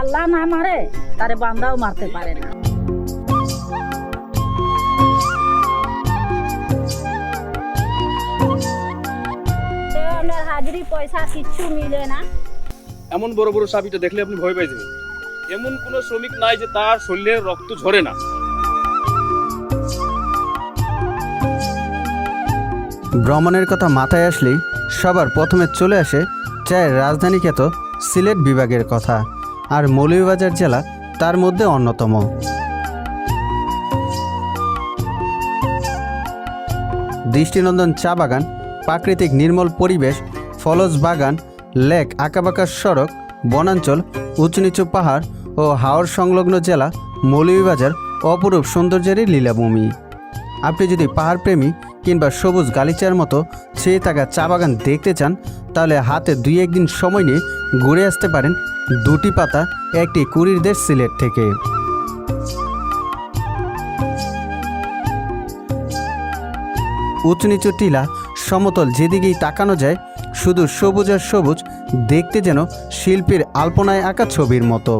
আল্লাহ না মারে তারে বান্দাও মারতে পারে না। হাজিরি পয়সা কিচ্ছু মিলে না। এমন বড় বড় সাপ দেখলে আপনি ভয় পাই যাবেন এমন কোনো শ্রমিক নাই যে তার শরীরে রক্ত ঝরে না। ভ্রমণের কথা মাথায় আসলেই সবার প্রথমে চলে আসে চায়ের রাজধানী খ্যাত সিলেট বিভাগের কথা। আর মৌলভীবাজার জেলা তার মধ্যে অন্যতম। দৃষ্টিনন্দন চা বাগান, প্রাকৃতিক নির্মল পরিবেশ ফলজ বাগান, লেক, আঁকাবাঁকা সড়ক, বনাঞ্চল উঁচু নিচু পাহাড় ও হাওর সংলগ্ন জেলা মৌলভীবাজার অপরূপ সৌন্দর্যেরই লীলাভূমি। আপনি যদি পাহাড়প্রেমী কিংবা সবুজ গালিচার মতো চেয়ে থাকা চা বাগান দেখতে চান তাহলে হাতে দুই একদিন সময় নিয়ে ঘুরে আসতে পারেন দুটি পাতা একটি কুড়ির দেশ সিলেট থেকে। উঁচু নিচু টিলা সমতল যেদিকেই তাকানো যায়, শুধু সবুজ আর সবুজ, দেখতে যেন শিল্পীর আলপনায় আঁকা ছবির মতো।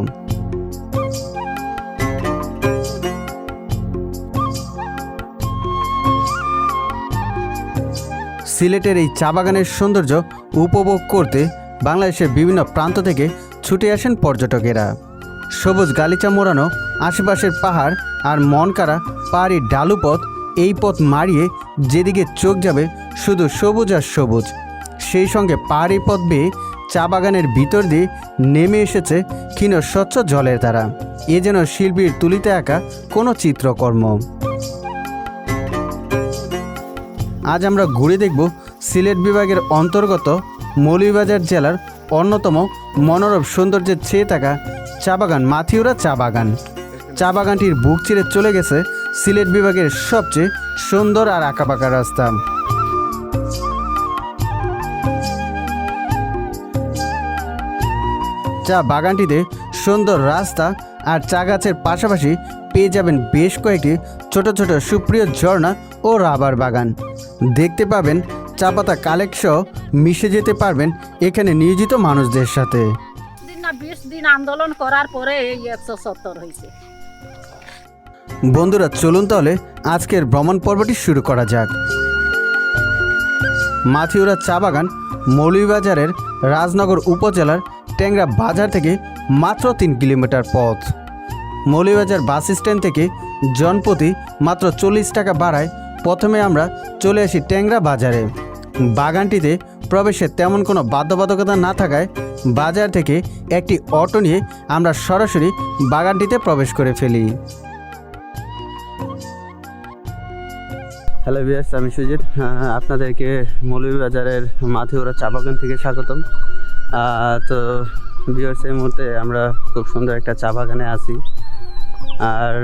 সিলেটের এই চা বাগানের সৌন্দর্য উপভোগ করতে বাংলাদেশের বিভিন্ন প্রান্ত থেকে ছুটে আসেন পর্যটকেরা। সবুজ গালিচা মোড়ানো, আশেপাশের পাহাড় আর মন কারা পাহাড়ি ডালু পথ এই পথ মারিয়ে যেদিকে চোখ যাবে শুধু সবুজ আর সবুজ। সেই সঙ্গে পাহাড়ি পথ বেয়ে চা বাগানের ভিতর দিয়ে নেমে এসেছে ক্ষীণ স্বচ্ছ জলের দ্বারা এ যেন শিল্পীর তুলিতে আঁকা কোনো চিত্রকর্ম। আজ আমরা ঘুরে দেখব সিলেট বিভাগের অন্তর্গত মৌলভীবাজার জেলার অন্যতম মনোরম সৌন্দর্যের ছেয়ে থাকা চা বাগান, মাথিউরা চা বাগান। চা বাগানটির বুক চিরে চলে গেছে সিলেট বিভাগের সবচেয়ে সুন্দর আর আঁকাবাঁকা রাস্তা। চা বাগানটিতে সুন্দর রাস্তা আর চা গাছের পাশাপাশি পেয়ে যাবেন বেশ কয়েকটি ছোট ছোট সুপ্রিয় ঝর্ণা ও রাবার বাগান। দেখতে পাবেন চা পাতা মিশে যেতে পারবেন এখানে নিয়োজিত মানুষদের সাথে। না বিশ দিন আন্দোলন করার পরে এই একশো সত্তর হয়েছে। বন্ধুরা চলুন তাহলে আজকের ভ্রমণ পর্বটি শুরু করা যাক। মাথিউরা চা বাগান মৌলভীবাজারের রাজনগর উপজেলার ট্যাংরা বাজার থেকে মাত্র তিন কিলোমিটার পথ। মৌলভীবাজার বাস স্ট্যান্ড থেকে জনপ্রতি মাত্র চল্লিশ টাকা বাড়ায় প্রথমে আমরা চলে আসি ট্যাংরা বাজারে। বাগানটিতে প্রবেশে তেমন কোনো বাধ্যবাধকতা না থাকায় বাজার থেকে একটি অটো নিয়ে আমরা সরাসরি বাগানটিতে প্রবেশ করে ফেলি। হ্যালো বিয়ার্স আমি আহ, আপনাদেরকে মৌলভীবাজারের মাথিওরা চা বাগান থেকে স্বাগতম। তো বিয়ার্স এই মুহূর্তে আমরা খুব সুন্দর একটা চা বাগানে আছি। আর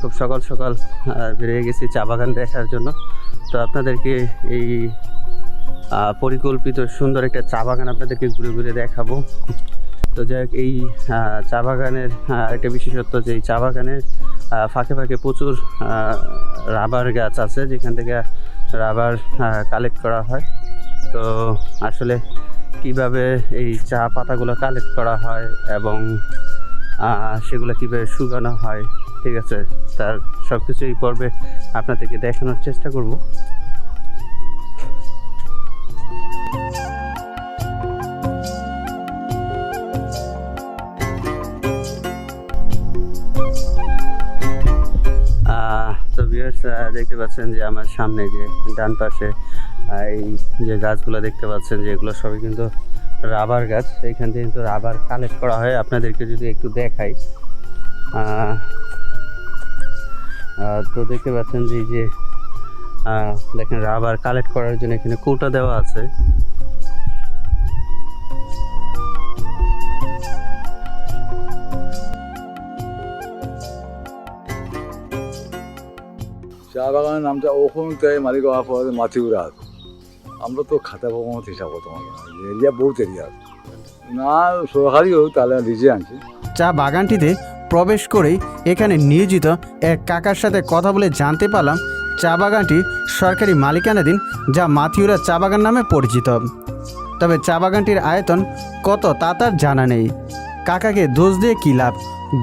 খুব সকাল সকাল বেরিয়ে গেছি চা বাগান দেখার জন্য। তো আপনাদেরকে এই পরিকল্পিত সুন্দর একটা চা বাগান আপনাদেরকে ঘুরে ঘুরে দেখাবো। তো যাই এই চা বাগানের একটা বিশেষত্ব যে এই চা বাগানের ফাঁকে ফাঁকে প্রচুর রাবার গাছ আছে, যেখান থেকে রাবার কালেক্ট করা হয়। তো আসলে কীভাবে এই চা পাতাগুলো কালেক্ট করা হয় এবং সেগুলো কীভাবে শুকানো হয়, ঠিক আছে? তার সব কিছু এই পর্বে আপনাদেরকে দেখানোর চেষ্টা করব। তো দেখতে পাচ্ছেন যে আমার সামনে যে ডান পাশে এই যে গাছগুলো দেখতে পাচ্ছেন যে এগুলো সবই কিন্তু রাবার গাছ, এইখান থেকে কিন্তু রাবার কালেক্ট করা হয়। আপনাদেরকে যদি একটু দেখাই তো দেখতে পাচ্ছেন যে যে দেখেন রাবার কালেক্ট করার জন্য এখানে কোটা দেওয়া আছে। চা বাগানের নামটা ওখান মালিক আমরা তো খাতা ভ্রমণ হিসাব তোমার এরিয়া বহুত এরিয়া না সরকারি তাহলে নিজে আনছি। চা বাগানটিতে প্রবেশ করেই এখানে নিয়োজিত এক কাকার সাথে কথা বলে জানতে পারলাম চা বাগানটি সরকারি মালিকানাধীন, যা মাথিউরা চা বাগান নামে পরিচিত। তবে চা বাগানটির আয়তন কত তা তার জানা নেই। কাকাকে দোষ দিয়ে কী লাভ?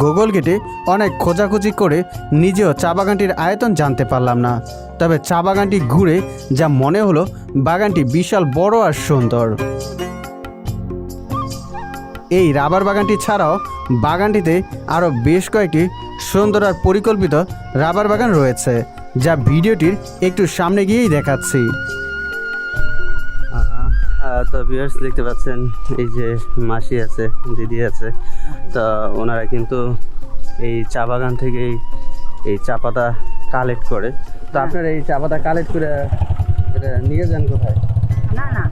গুগল গেটে অনেক খোঁজাখুঁজি করে নিজেও চা বাগানটির আয়তন জানতে পারলাম না। তবে চা বাগানটি ঘুরে যা মনে হলো বাগানটি বিশাল, বড় আর সুন্দর। এই রাবার বাগানটি ছাড়াও বাগানটিতে আরও বেশ কয়েকটি সুন্দর আর পরিকল্পিত রাবার বাগান রয়েছে, যা ভিডিওটির একটু সামনে গিয়েই দেখাচ্ছি। তো ভিউয়ার্স দেখতে পাচ্ছেন, এই যে মাসি আছে, দিদি আছে, তো ওনারা কিন্তু এই চা বাগান থেকেই এই চা পাতা কালেক্ট করে তো আপনারা এই চা পাতা কালেক্ট করে এটা নিয়ে যান কোথায়? না না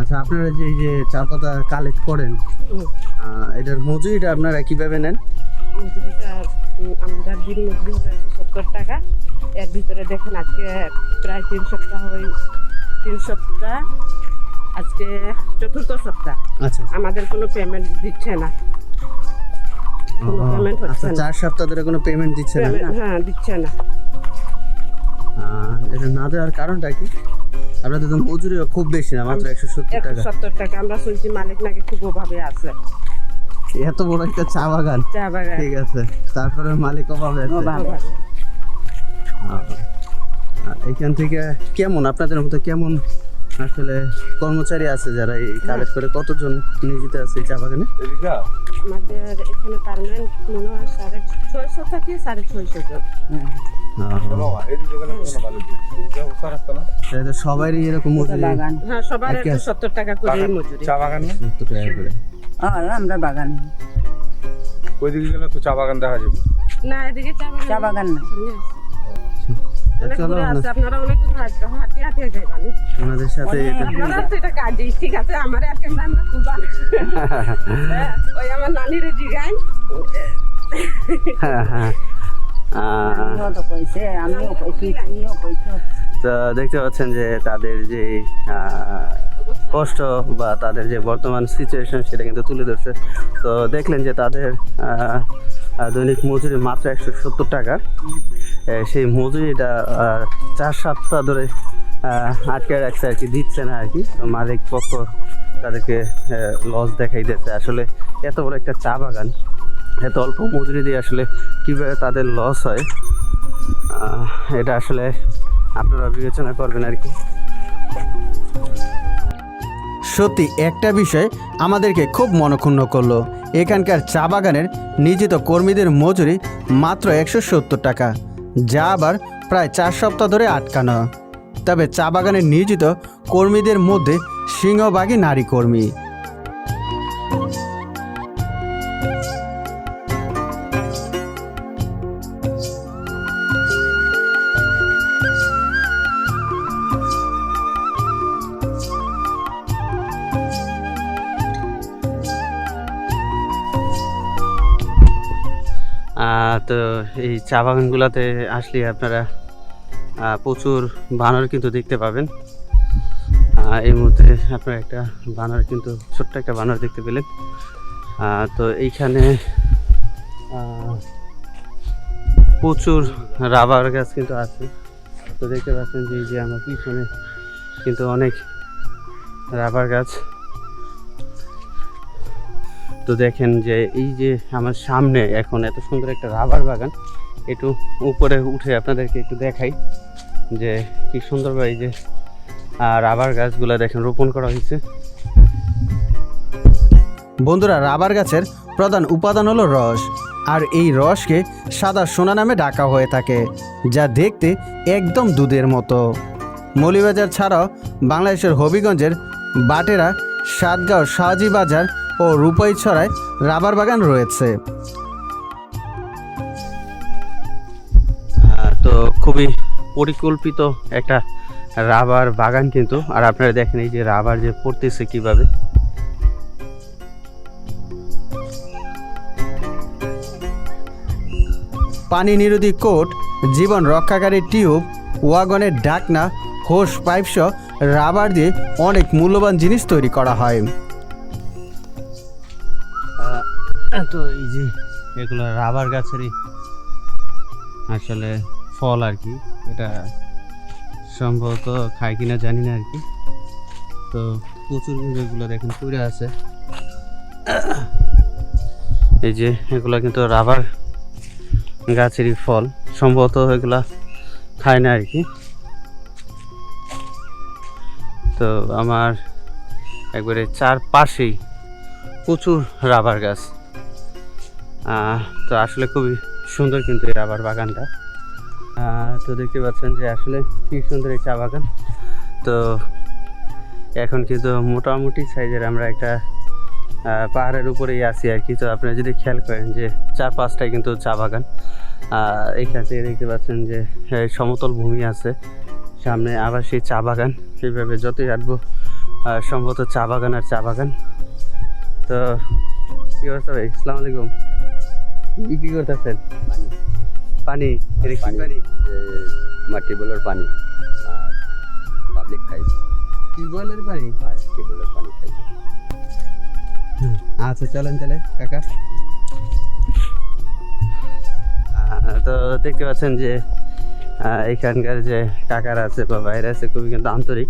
আচ্ছা আপনারা যে এই যে চা পাতা কালেক্ট করেন। এটার মজুরিটা আপনারা কীভাবে নেন? মজুরিটা আমরা দিন মজুরি সত্তর টাকা। এর ভিতরে দেখেন আজকে প্রায় তিন সপ্তাহ ওই তিন সপ্তাহ আজকে চতুর্থ সপ্তাহ। আচ্ছা। আমাদের কোনো পেমেন্ট দিচ্ছে না। কোনো payment হচ্ছে আচ্ছা না। চার সপ্তাহ ধরে কোনো পেমেন্ট দিচ্ছে না? হ্যাঁ দিচ্ছে না। এটা না দেওয়ার কারণটা কি? আপনাদের তো মজুরিও খুব বেশি না মাত্র একশো সত্তর টাকা সত্তর টাকা। আমরা শুনছি মালিক নাকি খুব অভাবে আছে। এত বড় একটা চা বাগান। চা বাগান। ঠিক আছে তারপরে মালিক অভাবে আছে। এখান থেকে কেমন? আপনাদের মতো কেমন আসলে কর্মচারী আছে যারা এই কালেক্ট করে কতজন নিয়োজিত আছে এই চা বাগানে? আমাদের এখানে পারমানেন্ট মনে হয় সাড়ে ছয়শো থেকে সাড়ে ছয়শো জন। সবারই এরকম মজুরি। হ্যাঁ সবার? সত্তর টাকা করে মজুরি। সত্তর টাকা করে। আর আমরা বাগান। ওইদিকে গেলে তো চা বাগান দেখা যাবে। না এদিকে চা বাগান চা বাগান না। ওনাদের সাথে ঠিক আছে আমার। হ্যাঁ, ওই আমার নানির জিগাই হ্যাঁ তো দেখতে পাচ্ছেন যে তাদের যে কষ্ট বা তাদের যে বর্তমান সিচুয়েশন সেটা কিন্তু তুলে ধরছে। তো দেখলেন যে তাদের দৈনিক মজুরি মাত্র একশো সত্তর টাকা। সেই মজুরিটা চার সপ্তাহ ধরে আটকে রাখছে আর কি, দিচ্ছে না আর কি। মালিক পক্ষ তাদেরকে লস দেখাই দিচ্ছে আসলে এত বড় একটা চা বাগান, এত অল্প মজুরি দিয়ে আসলে কীভাবে তাদের লস হয় এটা আসলে আপনারা বিবেচনা করবেন আর কি। সত্যি একটা বিষয় আমাদেরকে খুব মনক্ষুণ্ণ করল। এখানকার চা বাগানের নিয়োজিত কর্মীদের মজুরি মাত্র একশো সত্তর টাকা, যা আবার প্রায় চার সপ্তাহ ধরে আটকানো। তবে চা বাগানের নিয়োজিত কর্মীদের মধ্যে সিংহবাগী নারী কর্মী। এই চা বাগানগুলোতে আসলে আপনারা প্রচুর বানর কিন্তু দেখতে পাবেন। এই মুহূর্তে আপনারা একটা বানর কিন্তু, ছোট্ট একটা বানর দেখতে পেলেন। তো এইখানে প্রচুর রাবার গাছ কিন্তু আছে। তো দেখতে পাচ্ছেন যে এই যে আমার পিছনে কিন্তু অনেক রাবার গাছ। তো দেখেন যে এই যে আমার সামনে এখন এত সুন্দর একটা রাবার বাগান। একটু উপরে উঠে আপনাদেরকে একটু দেখাই যে কি সুন্দরভাবে এই যে রাবার গাছগুলো দেখেন রোপণ করা হয়েছে। বন্ধুরা, রাবার গাছের প্রধান উপাদান হলো রস, আর এই রসকে সাদা সোনা নামে ডাকা হয়ে থাকে, যা দেখতে একদম দুধের মতো। মৌলিবাজার ছাড়াও বাংলাদেশের হবিগঞ্জের বাটেরা, সাতগাঁও শাহজি বাজার ও রূপাইছড়ায় রাবার বাগান রয়েছে। খুবই পরিকল্পিত একটা রাবার বাগান কিন্তু। আর আপনারা দেখেন এই যে রাবার যে পড়তেছে কীভাবে। পানি নিরোধী কোট জীবন রক্ষাকারী টিউব ওয়াগনের ডাকনা হোস পাইপ সহ রাবার দিয়ে অনেক মূল্যবান জিনিস তৈরি করা হয়। তো এই যে এগুলো রাবার গাছেরই আসলে ফল আর কি এটা সম্ভবত খায় কিনা জানি না আর কি। তো প্রচুর এগুলো দেখেন পুরে আছে। এই যে এগুলো কিন্তু রাবার গাছেরই ফল সম্ভবত এগুলা খায় না আর কি। তো আমার একবারে চারপাশেই প্রচুর রাবার গাছ। তো আসলে খুবই সুন্দর কিন্তু এই রাবার বাগানটা। তো দেখতে পাচ্ছেন যে আসলে কি সুন্দর এই চা বাগান। তো এখন কিন্তু মোটামুটি সাইজের আমরা একটা পাহাড়ের উপরেই আছি আর কি। তো আপনারা যদি খেয়াল করেন যে চার পাঁচটায় কিন্তু চা বাগান। আহ, এইখান থেকে দেখতে পাচ্ছেন যে সমতল ভূমি আছে। সামনে আবার সেই চা বাগান। সেইভাবে যতই হাঁটবো সম্ভবত চা বাগান আর চা বাগান। তো কি অবস্থা ভাই? ইসলাম আলাইকুম। কি করতেছেন? পানি এটা কি পানি? আর পাবলিক খাই টিউবওয়েলের পানি? টিউবওয়েলের পানি খাই আচ্ছা চলেন তাহলে কাকা। তো দেখতে পাচ্ছেন যে এখানকার যে কাকারা আছে বা বাইরে আছে খুবই কিন্তু আন্তরিক।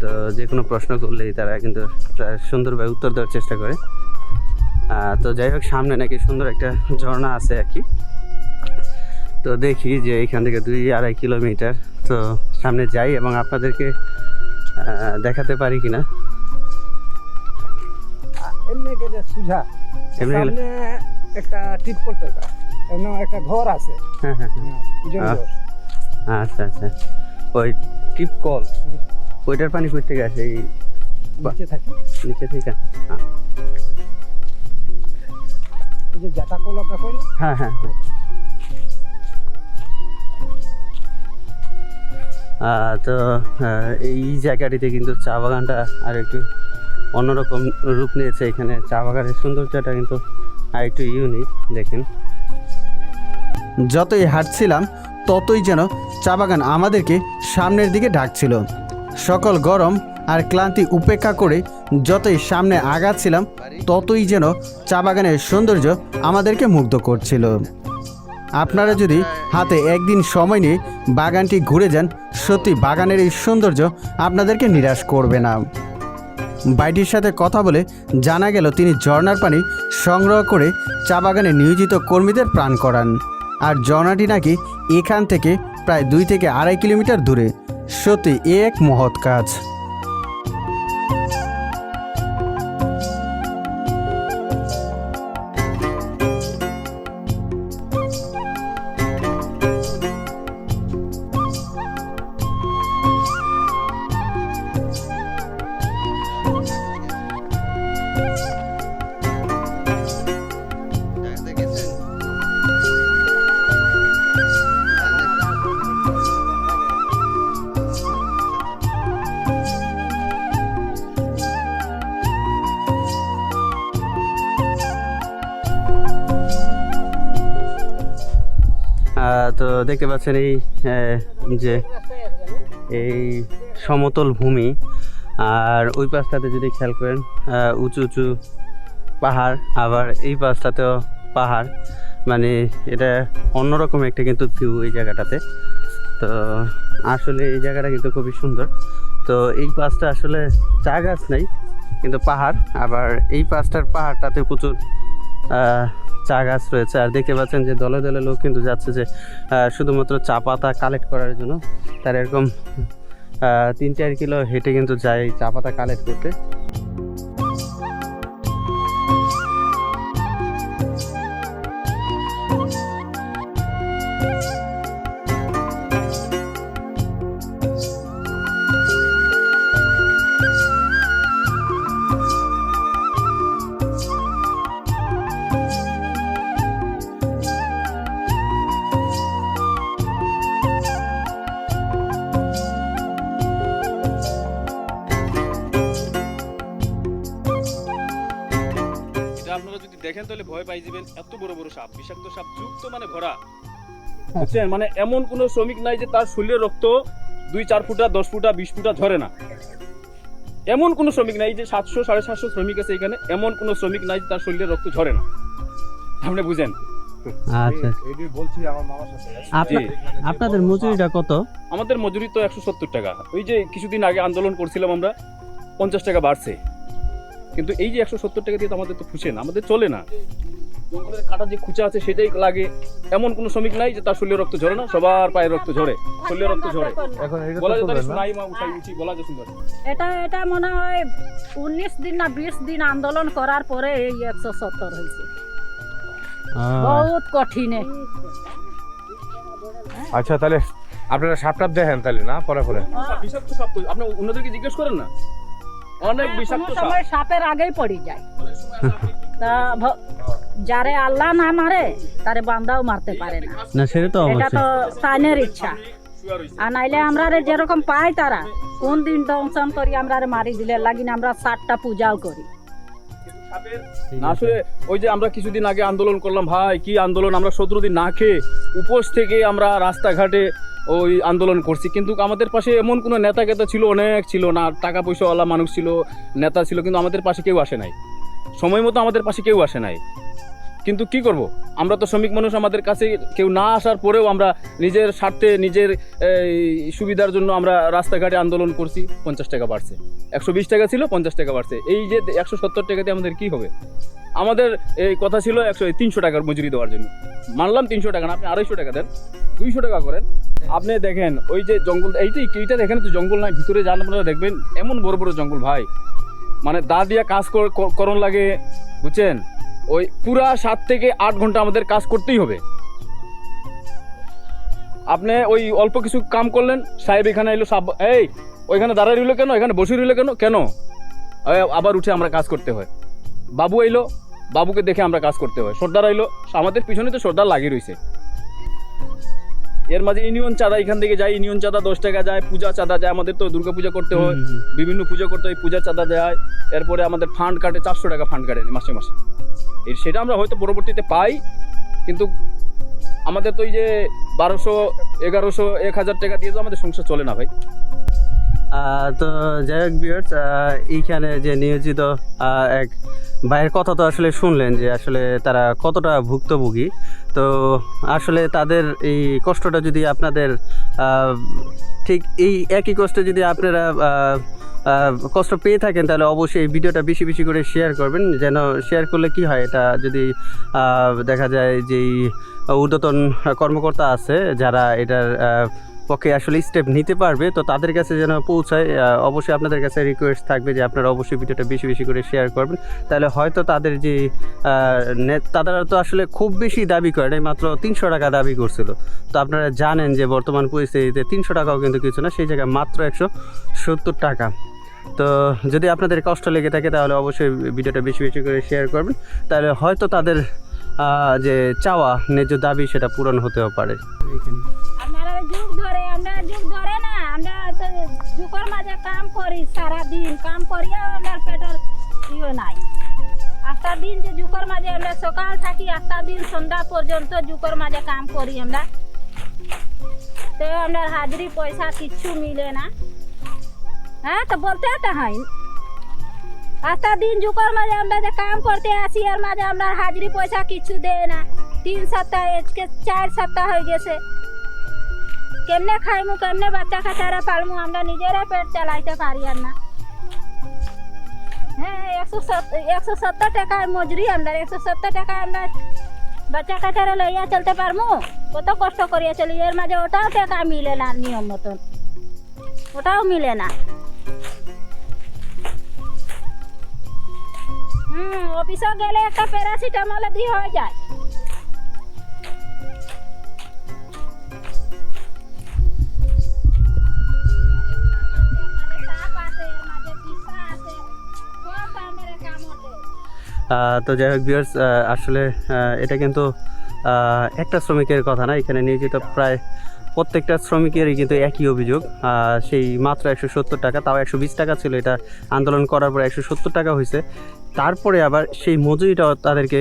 তো যে কোনো প্রশ্ন করলেই তারা কিন্তু সুন্দরভাবে উত্তর দেওয়ার চেষ্টা করে। তো যাই হোক সামনে নাকি সুন্দর একটা ঝর্ণা আছে আর কি। তো দেখি যে এখান থেকে দুই আড়াই কিলোমিটার তো সামনে যাই এবং আপনাদেরকে দেখাতে পারি কিনা। এমনি গেলে সুঝা। এমনি একটা টিপল পেটা এমন একটা ঘর আছে। হ্যাঁ হ্যাঁ হ্যাঁ। হ্যাঁ। আচ্ছা আচ্ছা। ওই টিপ কল। ওইটার পানি কই থেকে আসে? এই নিচে থাকি। নিচে থেকে? যে জাটা কল আপনার কইল হ্যাঁ হ্যাঁ। তো এই জায়গাটিতে কিন্তু চা বাগানটা আর একটু অন্যরকম রূপ নিয়েছে। এখানে চা বাগানের সৌন্দর্যটা কিন্তু আর একটু ইউনিক দেখেন। যতই হাঁটছিলাম, ততই যেন চা বাগান আমাদেরকে সামনের দিকে ডাকছিল। সকল গরম আর ক্লান্তি উপেক্ষা করে যতই সামনে আগাচ্ছিলাম, ততই যেন চা বাগানের সৌন্দর্য আমাদেরকে মুগ্ধ করছিল। আপনারা যদি হাতে একদিন সময় নিয়ে বাগানটি ঘুরে যান, সত্যি বাগানের এই সৌন্দর্য আপনাদেরকে নিরাশ করবে না। বাইটির সাথে কথা বলে জানা গেল তিনি ঝর্ণার পানি সংগ্রহ করে চা বাগানে নিয়োজিত কর্মীদের প্রাণ করান। আর ঝর্ণাটি নাকি এখান থেকে প্রায় দুই থেকে আড়াই কিলোমিটার দূরে। সত্যি এ এক মহৎ কাজ। দেখতে পাচ্ছেন এই যে, এই সমতল ভূমি। আর ওই পাশটাতে যদি খেয়াল করেন উঁচু উঁচু পাহাড়, আবার এই পাশটাতেও পাহাড়। মানে এটা অন্যরকম একটা কিন্তু ভিউ এই জায়গাটাতে। তো আসলে এই জায়গাটা কিন্তু খুবই সুন্দর। তো এই পাশটা আসলে চা গাছ নেই, কিন্তু পাহাড়। আবার এই পাশটার পাহাড়টাতে প্রচুর চা গাছ রয়েছে। আর দেখতে পাচ্ছেন যে দলে দলে লোক কিন্তু যাচ্ছে যে শুধুমাত্র চা পাতা কালেক্ট করার জন্য। তার এরকম তিন চার কিলো হেঁটে কিন্তু যায় চা পাতা কালেক্ট করতে। যাবেন এত বড় বড় সাপ বিষাক্ত সাপ যুক্ত মানে ভরা। বুঝছেন? মানে এমন কোনো শ্রমিক নাই যে তার শরীরের রক্ত দুই চার ফুটা দশ ফুটা বিশ ফুটা ঝরে না। এমন কোনো শ্রমিক নাই যে সাতশো সাড়ে সাতশো শ্রমিক আছে এখানে এমন কোনো শ্রমিক নাই যে তার শরীরের রক্ত ঝরে না। আপনি বুঝেন? আচ্ছা। বলছি আমার মামার সাথে আপনা আপনাদের মজুরিটা কত? আমাদের মজুরি তো একশো সত্তর টাকা। ওই যে কিছুদিন আগে আন্দোলন করছিলাম আমরা পঞ্চাশ টাকা বাড়ছে। কিন্তু এই যে একশো সত্তর টাকা দিয়ে তো আমাদের তো খুশি না আমাদের চলে না। কাটা যে খুঁচা আছে সেটাই লাগে। এমন কোনো শ্রমিক নাই যে তার শরীরে রক্ত ঝরে না সবার পায়ে রক্ত ঝরে শরীরে রক্ত ঝরে। এখন এটা বলা যায় তাহলে করবেন মা উঠাই উঠি বলা যায় সুন্দর এটা এটা মনে হয় উনিশ দিন না বিশ দিন আন্দোলন করার পরে এই একশো সত্তর হয়েছে। বহুত কঠিনে আচ্ছা তাহলে আপনারা সাপটাপ দেখেন তাহলে না? পরে পরে। বিষাক্ত সাপ তো আপনি অন্যদেরকে জিজ্ঞেস করেন না? অনেক বিষাক্ত সাপ সময় সাপের আগেই পড়ে যায়। তা যারে আল্লাহ না মারে তারে বান্দাও মারতে পারে না। না সেটা তো এটা তো ইচ্ছা। আর নাইলে আমরা যেরকম পাই তারা কোন দিন দংশন করি আমরা রে মারি দিলে লাগিন আমরা সাতটা পূজাও করি। না আসলে ওই যে আমরা কিছুদিন আগে আন্দোলন করলাম ভাই কি আন্দোলন আমরা সতেরো দিন না খেয়ে উপোস থেকে আমরা রাস্তাঘাটে ওই আন্দোলন করছি। কিন্তু আমাদের পাশে এমন কোনো নেতা কেতা ছিল, অনেক ছিল না। টাকা পয়সাওয়ালা মানুষ ছিল, নেতা ছিল, কিন্তু আমাদের পাশে কেউ আসে নাই। সময় মতো আমাদের পাশে কেউ আসে নাই। কিন্তু কি করব? আমরা তো শ্রমিক মানুষ, আমাদের কাছে কেউ না আসার পরেও আমরা নিজের স্বার্থে, নিজের সুবিধার জন্য আমরা রাস্তাঘাটে আন্দোলন করছি, পঞ্চাশ টাকা বাড়ছে। একশো বিশ টাকা ছিল, পঞ্চাশ টাকা বাড়ছে। এই যে একশো সত্তর টাকাতে আমাদের কি হবে? আমাদের এই কথা ছিল একশো তিনশো টাকার মজুরি দেওয়ার জন্য। মানলাম তিনশো টাকা না, আপনি আড়াইশো টাকা দেন, দুইশো টাকা করেন। আপনি দেখেন, ওই যে জঙ্গল এইটাই এইটা দেখেন তো জঙ্গল নাই, ভিতরে যান আপনারা দেখবেন, এমন বড় বড় জঙ্গল, ভাই। মানে দা দিয়া কাজ কর- কর- করণ লাগে, বুঝছেন? ওই পুরা সাত থেকে আট ঘণ্টা আমাদের কাজ করতেই হবে। আপনি ওই অল্প কিছু কাম করলেন সাহেব এখানে এলো সাব এই ওইখানে দাঁড়ায় রইল কেন? এখানে বসে রইল কেন? কেন? আবার উঠে আমরা কাজ করতে হয়। বাবু এলো বাবুকে দেখে আমরা কাজ করতে হয়। সর্দার এলো আমাদের পিছনে তো সর্দার লাগিয়ে রয়েছে এর মাঝে ইউনিয়ন চাঁদা এখান থেকে যায় ইউনিয়ন চাঁদা দশ টাকা যায় পূজা চাঁদা যায় আমাদের তো দুর্গা পূজা করতে হয়। বিভিন্ন পুজো করতে হয় পূজা চাঁদা যায় এরপরে আমাদের ফান্ড কাটে চারশো টাকা ফান্ড কাটে মাসে মাসে। এর সেটা আমরা হয়তো পরবর্তীতে পাই, কিন্তু আমাদের তো এই যে বারোশো, এগারোশো, এক হাজার টাকা দিয়ে তো আমাদের সংসার চলে না ভাই। তো যাই হোক ভিউয়ার্স এইখানে যে নিয়োজিত এক ভাইয়ের কথা তো আসলে শুনলেন যে আসলে তারা কতটা ভুক্তভোগী। তো আসলে তাদের এই কষ্টটা যদি আপনাদের ঠিক এই একই কষ্ট যদি আপনারা কষ্ট পেয়ে থাকেন, তাহলে অবশ্যই এই ভিডিওটা বেশি বেশি করে শেয়ার করবেন। যেন শেয়ার করলে কি হয়, এটা যদি দেখা যায় যেই ঊর্ধ্বতন কর্মকর্তা আছে, যারা এটার পক্ষে আসলে স্টেপ নিতে পারবে, তো তাদের কাছে যেন পৌঁছায় অবশ্যই আপনাদের কাছে রিকোয়েস্ট থাকবে যে আপনারা অবশ্যই ভিডিওটা বেশি বেশি করে শেয়ার করবেন। তাহলে হয়তো তাদের যে তারা তো আসলে খুব বেশি দাবি করে নাই, মাত্র তিনশো টাকা দাবি করছিল। তো আপনারা জানেন যে বর্তমান পরিস্থিতিতে তিনশো টাকাও কিন্তু কিছু না, সেই জায়গায় মাত্র একশো সত্তর টাকা। তো যদি আপনাদের কষ্ট লেগে থাকে তাহলে অবশ্যই ভিডিওটা বেশি বেশি করে শেয়ার করবেন। তাহলে হয়তো তাদের যে চাওয়া ন্যায্য দাবি সেটা পূরণ হতেও পারে। যুগ ধরে আমরা যুগ ধরে না আমরা তো যুগের মাঝে কাম করি সারা দিন কাম করিয়া আমরা পেটের ইয়ে নাই। দিন যে যুগের মাঝে আমরা সকাল থাকি দিন সন্ধ্যা পর্যন্ত যুগের মাঝে কাম করি আমরা। তো আমরা হাজিরি পয়সা কিচ্ছু মিলে না। হ্যাঁ তো বলতে তো হয়। আটটা দিন যুগের মাঝে আমরা যে কাম করতে আসি, এর মাঝে আমরা হাজিরি পয়সা কিছু দেয় না। তিন সপ্তাহ, আজকে চার সপ্তাহ হয়ে গেছে। কেমনে খাইমু, কেমনে বাচ্চা কাচ্চারা পালমু, আমরা নিজেরা পেট চালাইতে পারি আর না। হ্যাঁ একশো একশো সত্তর টাকার মজুরি আমরা, একশো সত্তর টাকা আমরা বাচ্চা কাচ্চারা লইয়া চলতে পারমু? কত কষ্ট করিয়া চলি, এর মাঝে ওটাও টাকা মিলে না, নিয়ম মতন। ওটাও মিলে না। হুম, অফিসে গেলে একটা প্যারাসিটামল হয়ে যায়। তো যাই হোক ভিউয়ার্স আসলে এটা কিন্তু একটা শ্রমিকের কথা না, এখানে নিয়োজিত প্রায় প্রত্যেকটা শ্রমিকেরই কিন্তু একই অভিযোগ। সেই মাত্র একশো সত্তর টাকা, তাও একশো বিশ টাকা ছিল এটা আন্দোলন করার পর একশো সত্তর টাকা হয়েছে। তারপরে আবার সেই মজুরিটাও তাদেরকে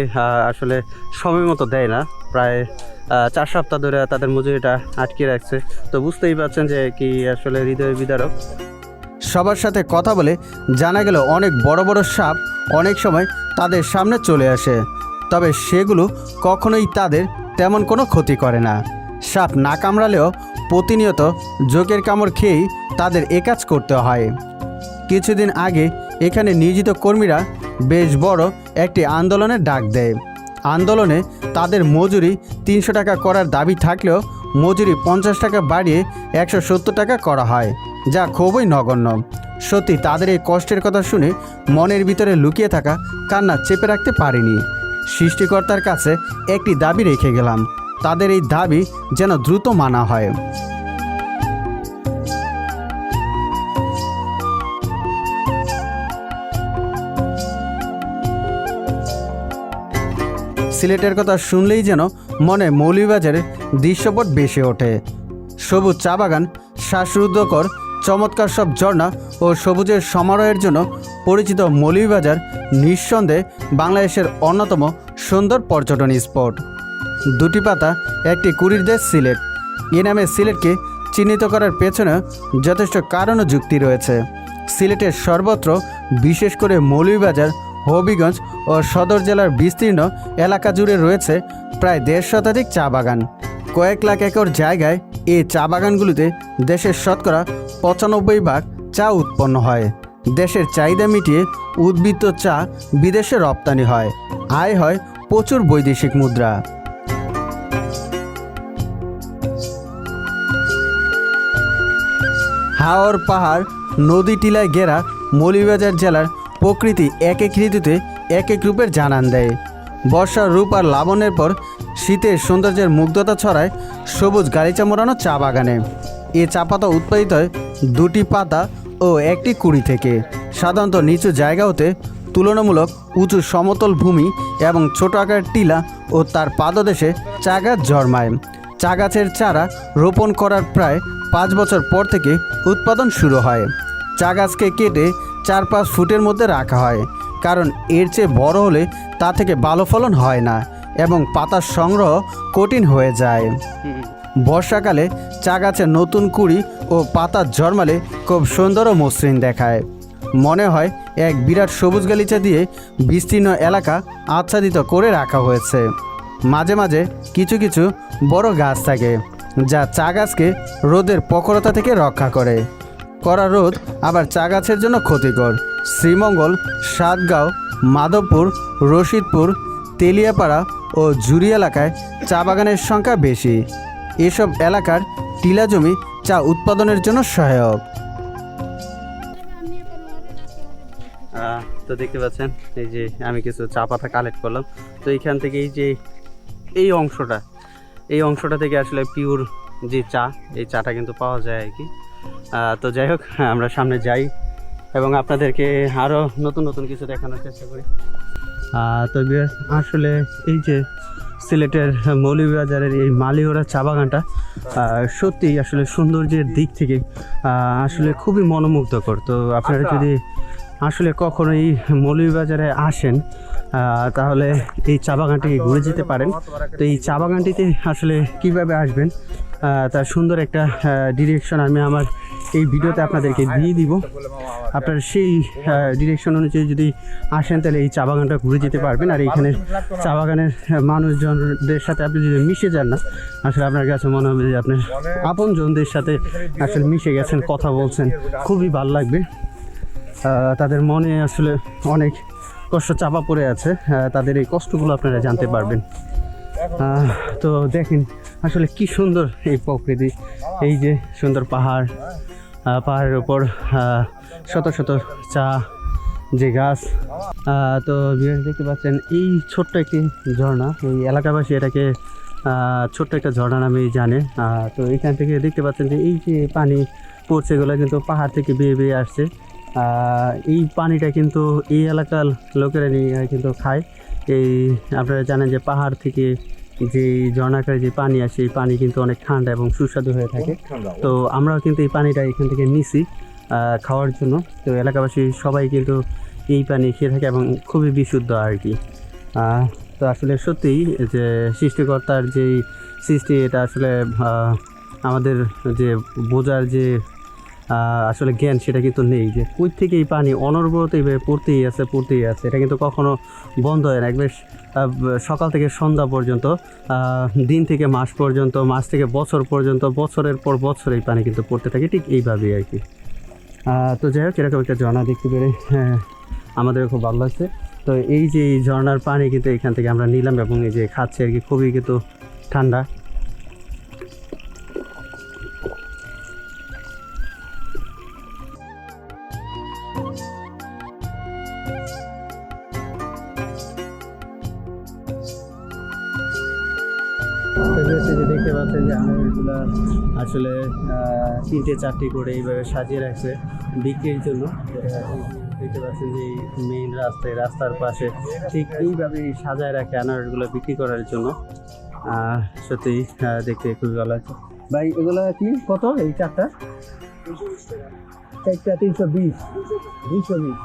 আসলে সময় মতো দেয় না। প্রায় চার সপ্তাহ ধরে তাদের মজুরিটা আটকে রাখছে। তো বুঝতেই পারছেন যে কি আসলে হৃদয় বিদারক। সবার সাথে কথা বলে জানা গেল অনেক বড় বড় সাপ অনেক সময় তাদের সামনে চলে আসে। তবে সেগুলো কখনোই তাদের তেমন কোনো ক্ষতি করে না। সাপ না কামড়ালেও প্রতিনিয়ত জোকের কামড় খেয়েই তাদের এ কাজ করতে হয়। কিছুদিন আগে এখানে নিয়োজিত কর্মীরা বেশ বড় একটি আন্দোলনের ডাক দেয়। আন্দোলনে তাদের মজুরি তিনশো টাকা করার দাবি থাকলেও মজুরি পঞ্চাশ টাকা বাড়িয়ে একশো সত্তর টাকা করা হয়, যা খুবই নগণ্য। সত্যি তাদের এই কষ্টের কথা শুনে মনের ভিতরে লুকিয়ে থাকা কান্না চেপে রাখতে পারিনি। সৃষ্টিকর্তার কাছে একটি দাবি রেখে গেলাম, তাদের এই দাবি যেন দ্রুত মানা হয়। সিলেটের কথা শুনলেই যেন মনে মৌলভীবাজারের দৃশ্যপট বেশি ওঠে। সবুজ চা বাগান, শ্বাসরুদ্ধকর, চমৎকার সব ঝর্ণা ও সবুজের সমারোহের জন্য পরিচিত মৌলভীবাজার নিঃসন্দেহে বাংলাদেশের অন্যতম সুন্দর পর্যটন স্পট। দুটি পাতা, একটি কুড়ির দেশ সিলেট। এ নামে সিলেটকে চিহ্নিত করার পেছনে যথেষ্ট কারণ ও যুক্তি রয়েছে। সিলেটের সর্বত্র বিশেষ করে মৌলভীবাজার হবিগঞ্জ ও সদর জেলার বিস্তীর্ণ এলাকা জুড়ে রয়েছে প্রায় দেড় শতাধিক চা বাগান। কয়েক লাখ একর জায়গায় এই চা বাগানগুলিতে দেশের শতকরা পঁচানব্বই ভাগ চা উৎপন্ন হয়। দেশের চাহিদা মিটিয়ে উদ্বৃত্ত চা বিদেশে রপ্তানি হয়। আয় হয় প্রচুর বৈদেশিক মুদ্রা। হাওর পাহাড়, নদী টিলায় ঘেরা মৌলভীবাজার জেলার প্রকৃতি এক এক ঋতুতে এক এক রূপের জানান দেয়। বর্ষার রূপ আর লাবণের পর শীতের সৌন্দর্যের মুগ্ধতা ছড়ায় সবুজ গালিচা মোড়ানো চা বাগানে। এ চা পাতা উৎপাদিত হয় দুটি পাতা ও একটি কুড়ি থেকে। সাধারণত নিচু জায়গা হতে তুলনামূলক উঁচু সমতল ভূমি এবং ছোট আকারের টিলা ও তার পাদদেশে চা গাছ জন্মায়। চা গাছের চারা রোপণ করার প্রায় পাঁচ বছর পর থেকে উৎপাদন শুরু হয়। চা গাছকে কেটে চার পাঁচ ফুটের মধ্যে রাখা হয়, কারণ এর চেয়ে বড় হলে তা থেকে ভালো ফলন হয় না এবং পাতার সংগ্রহ কঠিন হয়ে যায়। বর্ষাকালে চা গাছে নতুন কুড়ি ও পাতা জন্মালে খুব সুন্দর ও মসৃণ দেখায়। মনে হয় এক বিরাট সবুজ গালিচা দিয়ে বিস্তীর্ণ এলাকা আচ্ছাদিত করে রাখা হয়েছে। মাঝে মাঝে কিছু কিছু বড় গাছ থাকে, যা চা গাছকে রোদের প্রখরতা থেকে রক্ষা করে। করা রোদ আবার চা গাছের জন্য ক্ষতিকর। শ্রীমঙ্গল, সাতগাঁও, মাধবপুর, রশিদপুর, তেলিয়াপাড়া ও জুরি এলাকায় চা বাগানের সংখ্যা বেশি। এসব এলাকার টিলা জমি চা উৎপাদনের জন্য সহায়ক। তো দেখতে পাচ্ছেন, এই যে আমি কিছু চা পাতা কালেক্ট করলাম। তো এইখান থেকে এই যে এই অংশটা এই অংশটা থেকে আসলে পিওর যে চা, এই চাটা কিন্তু পাওয়া যায় আর কি। তো যাই হোক আমরা সামনে যাই এবং আপনাদেরকে আরও নতুন নতুন কিছু দেখানোর চেষ্টা করি। তো আসলে এই যে সিলেটের মৌলভীবাজারের এই মালিওরা চা বাগানটা সত্যিই আসলে সৌন্দর্যের দিক থেকে আসলে খুবই মনোমুগ্ধকর। তো আপনারা যদি আসলে কখনো এই মৌলভীবাজারে আসেন তাহলে এই চা বাগানটি ঘুরে যেতে পারেন। তো এই চা বাগানটিতে আসলে কীভাবে আসবেন তার সুন্দর একটা ডিরেকশন আমি আমার এই ভিডিওতে আপনাদেরকে দিয়ে দিব। আপনার সেই ডিরেকশন অনুযায়ী যদি আসেন, তাহলে এই চা বাগানটা ঘুরে যেতে পারবেন। আর এইখানে চা বাগানের মানুষজনদের সাথে আপনি যদি মিশে যান না, আসলে আপনার কাছে মনে হবে যে আপনার আপনজনদের সাথে আসলে মিশে গেছেন, কথা বলছেন, খুবই ভালো লাগবে। তাদের মনে আসলে অনেক কষ্ট, চাপা পড়ে আছে। তাদের এই কষ্টগুলো আপনারা জানতে পারবেন। তো দেখেন আসলে কি সুন্দর এই প্রকৃতি, এই যে সুন্দর পাহাড় পাহাড়ের ওপর শত শত চা, যে গাছ। তো দেখতে পাচ্ছেন, এই ছোট্ট একটি ঝর্ণা, এই এলাকাবাসী এটাকে ছোট্ট একটা ঝর্ণা নামে জানে। তো এখান থেকে দেখতে পাচ্ছেন যে এই যে পানি পড়ছে, এগুলো কিন্তু পাহাড় থেকে বেয়ে বেয়ে আসছে। এই পানিটা কিন্তু এই এলাকার লোকেরা নিয়ে কিন্তু খায়। এই আপনারা জানেন যে পাহাড় থেকে যে ঝর্ণাকারে যে পানি আসে এই পানি কিন্তু অনেক ঠান্ডা এবং সুস্বাদু হয়ে থাকে। তো আমরাও কিন্তু এই পানিটা এখান থেকে নিছি খাওয়ার জন্য। তো এলাকাবাসী সবাই কিন্তু এই পানি খেয়ে থাকে এবং খুবই বিশুদ্ধ আর কি। তো আসলে সত্যিই যে সৃষ্টিকর্তার যেই সৃষ্টি এটা আসলে আমাদের যে বোঝার যে আসলে জ্ঞান সেটা কিন্তু নেই যে কই থেকে এই পানি অনবরত এইভাবে পড়তেই আছে পড়তেই আছে। এটা কিন্তু কখনো বন্ধ হয় না। একবার সকাল থেকে সন্ধ্যা পর্যন্ত দিন থেকে মাস পর্যন্ত মাস থেকে বছর পর্যন্ত বছরের পর বছর এই পানি কিন্তু পড়তে থাকে। ঠিক এইভাবেই আর কি। তো যাই হোক এরকম একটা ঝর্ণা দেখতে পেরে হ্যাঁ, আমাদের খুব ভালো লাগছে। তো এই যে এই ঝর্ণার পানি কিন্তু এখান থেকে আমরা নিলাম এবং এই যে খাচ্ছে আর কি খুবই কিন্তু ঠান্ডা। আসলে তিনটে চারটি করে এইভাবে সাজিয়ে রাখছে বিক্রির জন্য। দেখতে পাচ্ছেন যে মেইন রাস্তায়, রাস্তার পাশে ঠিক এইভাবে সাজায় রাখে আনারসগুলো বিক্রি করার জন্য। সত্যি দেখতে খুবই ভালো লাগছে। ভাই, এগুলো কি? কত এই চারটা? চারটা তিনশো বিশ। দুশো বিশ।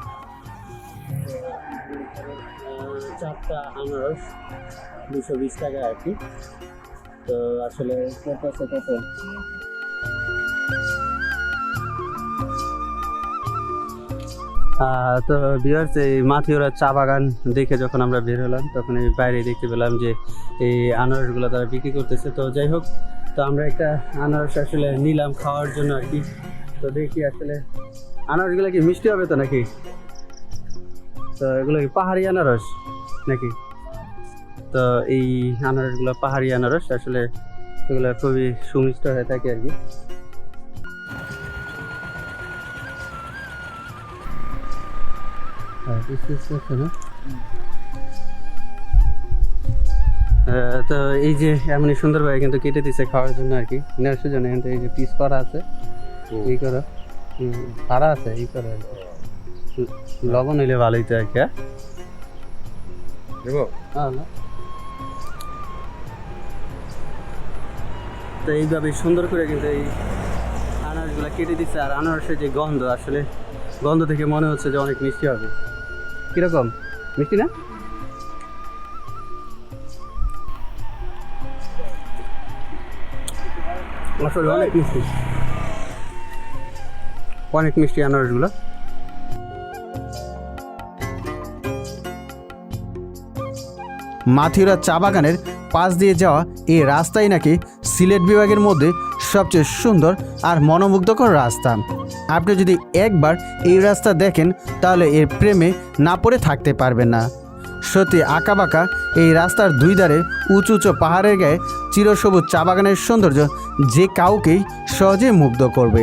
চারটা আনারস, দুশো বিশ টাকা আর কি। তো আসলে কত কত? তো বিহার্স এই মাথিওরা চা বাগান দেখে যখন আমরা বের হলাম, তখন এই বাইরে দেখতে পেলাম যে এই আনারসগুলো তারা বিক্রি করতেছে। তো যাই হোক, তো আমরা একটা আনারস আসলে নিলাম খাওয়ার জন্য আর কি। তো দেখি আসলে আনারসগুলো কি মিষ্টি হবে তো নাকি? তো এগুলো কি পাহাড়ি আনারস নাকি? তো এই আনারসগুলো পাহাড়ি আনারস, আসলে এগুলো খুবই সুমিষ্ট হয়ে থাকে আর কি। তো এই যে এমনই সুন্দরভাবে কিন্তু কেটে দিছে খাওয়ার জন্য আর কি। নেওয়ার জন্য এখান থেকে এই যে পিস করা আছে। এই করা। পাড়া আছে এই করা আর কি। লবণ হইলে ভালোই তো আর কি হ্যাঁ? হ্যাঁ? তো এইভাবে সুন্দর করে কিন্তু এই আনারসগুলো কেটে দিচ্ছে আর আনারসের যে গন্ধ আসলে গন্ধ থেকে মনে হচ্ছে যে অনেক মিষ্টি হবে। কীরকম? মিষ্টি না? আসলে অনেক মিষ্টি। অনেক মিষ্টি আনারসগুলো মাথিউরা চা বাগানের পাশ দিয়ে যাওয়া এই রাস্তাই নাকি সিলেট বিভাগের মধ্যে সবচেয়ে সুন্দর আর মনোমুগ্ধকর রাস্তা। আপনি যদি একবার এই রাস্তা দেখেন, তাহলে এর প্রেমে না পড়ে থাকতে পারবেন না। সত্যি, আঁকাবাঁকা এই রাস্তার দুই ধারে উঁচু উঁচু পাহাড়ের গায়ে চিরসবুজ চা বাগানের সৌন্দর্য যে কাউকেই সহজে মুগ্ধ করবে।